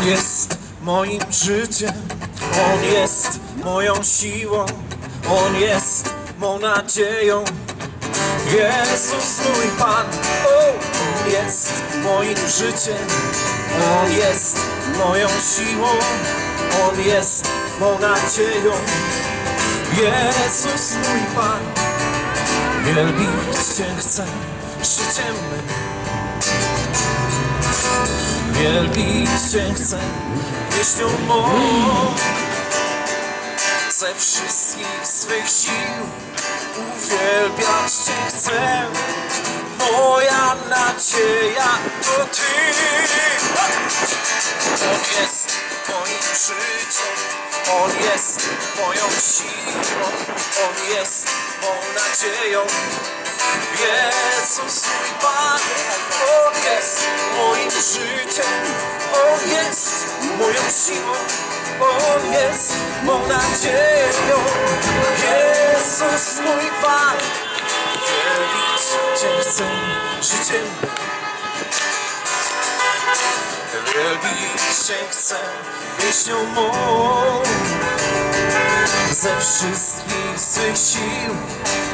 On jest moim życiem, On jest moją siłą, On jest mą nadzieją. Jezus mój Pan, On jest moim życiem, On jest moją siłą, On jest mą nadzieją. Jezus mój Pan, wielbić Cię chcę życiem mym. Wielbić Cię chcę pieśnią mą Ze wszystkich swych sił. Uwielbiać Cię chcę. Moja nadzieja to Ty. On jest moim życiem. On jest moją siłą. On jest mą nadzieją. Jezus On jest mą nadzieją. Jezus mój Pan, wielbić Cię chcę życiem. Wielbić Cię chcę pieśnią mą ze wszystkich swych sił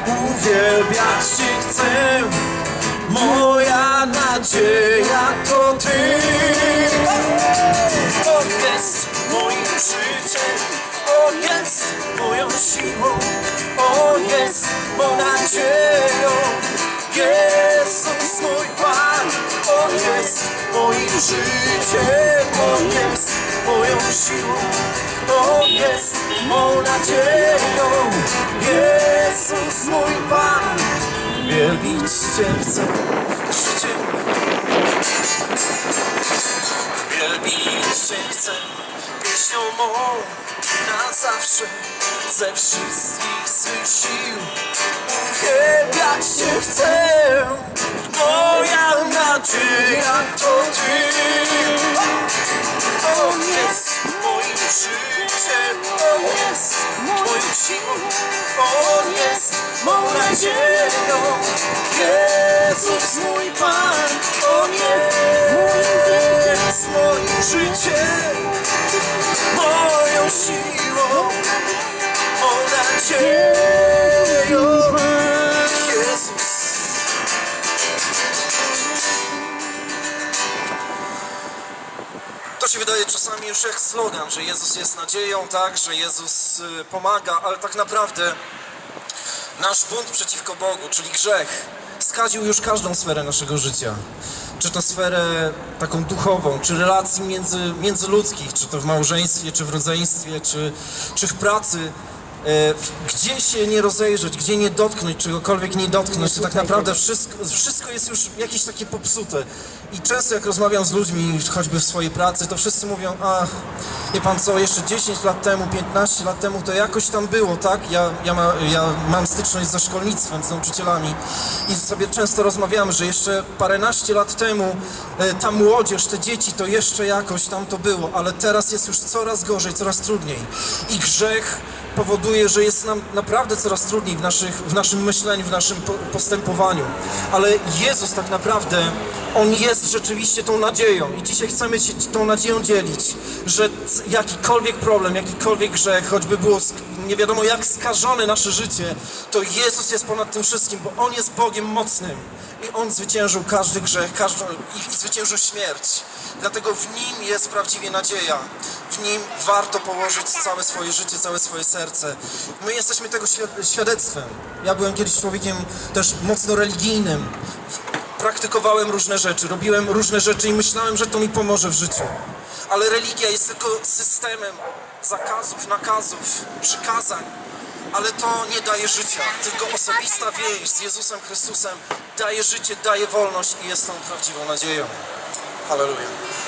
uwielbiać Cię chcę. Moja nadzieja to Ty. Moim życiem, On jest moją siłą, On jest mą nadzieją. Jezus mój Pan, wielbić Cię chcę życiem Wielbić Cię chcę pieśnią mą na zawsze ze wszystkich swych sił. Uwielbiać Cię chcę, moja nadzieja to siłą, On jest mą nadzieją. Jezus mój Pan, On jest moim życiem, moją siłą, mą nadzieją. Się wydaje czasami już jak slogan, że Jezus jest nadzieją, tak, że Jezus y, pomaga, ale tak naprawdę nasz bunt przeciwko Bogu, czyli grzech, skaził już każdą sferę naszego życia. Czy to sferę taką duchową, czy relacji między, międzyludzkich, czy to w małżeństwie, czy w rodzeństwie, czy, czy w pracy. W- Gdzie się nie rozejrzeć, gdzie nie dotknąć, czegokolwiek nie dotknąć, to tak naprawdę wszystko, wszystko jest już jakieś takie popsute. I często jak rozmawiam z ludźmi, choćby w swojej pracy, to wszyscy mówią, a wie pan co, jeszcze 10 lat temu, 15 lat temu to jakoś tam było, tak? Ja, ja, ma, ja mam styczność ze szkolnictwem, z nauczycielami i sobie często rozmawiamy, że jeszcze paręnaście lat temu e, ta młodzież, te dzieci, to jeszcze jakoś tam to było, ale teraz jest już coraz gorzej, coraz trudniej. I grzech powoduje, że jest nam naprawdę coraz trudniej w, naszych, w naszym myśleniu, w naszym po- postępowaniu. Ale Jezus tak naprawdę, On jest rzeczywiście tą nadzieją i dzisiaj chcemy się tą nadzieją dzielić, że jakikolwiek problem, jakikolwiek grzech, choćby było nie wiadomo jak skażone nasze życie, to Jezus jest ponad tym wszystkim, bo On jest Bogiem mocnym i On zwyciężył każdy grzech, każdą, i, i zwyciężył śmierć. Dlatego w Nim jest prawdziwie nadzieja. W Nim warto położyć całe swoje życie, całe swoje serce. My jesteśmy tego świ- świadectwem. Ja byłem kiedyś człowiekiem też mocno religijnym. Praktykowałem różne rzeczy, robiłem różne rzeczy i myślałem, że to mi pomoże w życiu. Ale religia jest tylko systemem zakazów, nakazów, przykazań. Ale to nie daje życia, tylko osobista więź z Jezusem Chrystusem daje życie, daje wolność i jest tą prawdziwą nadzieją. Hallelujah.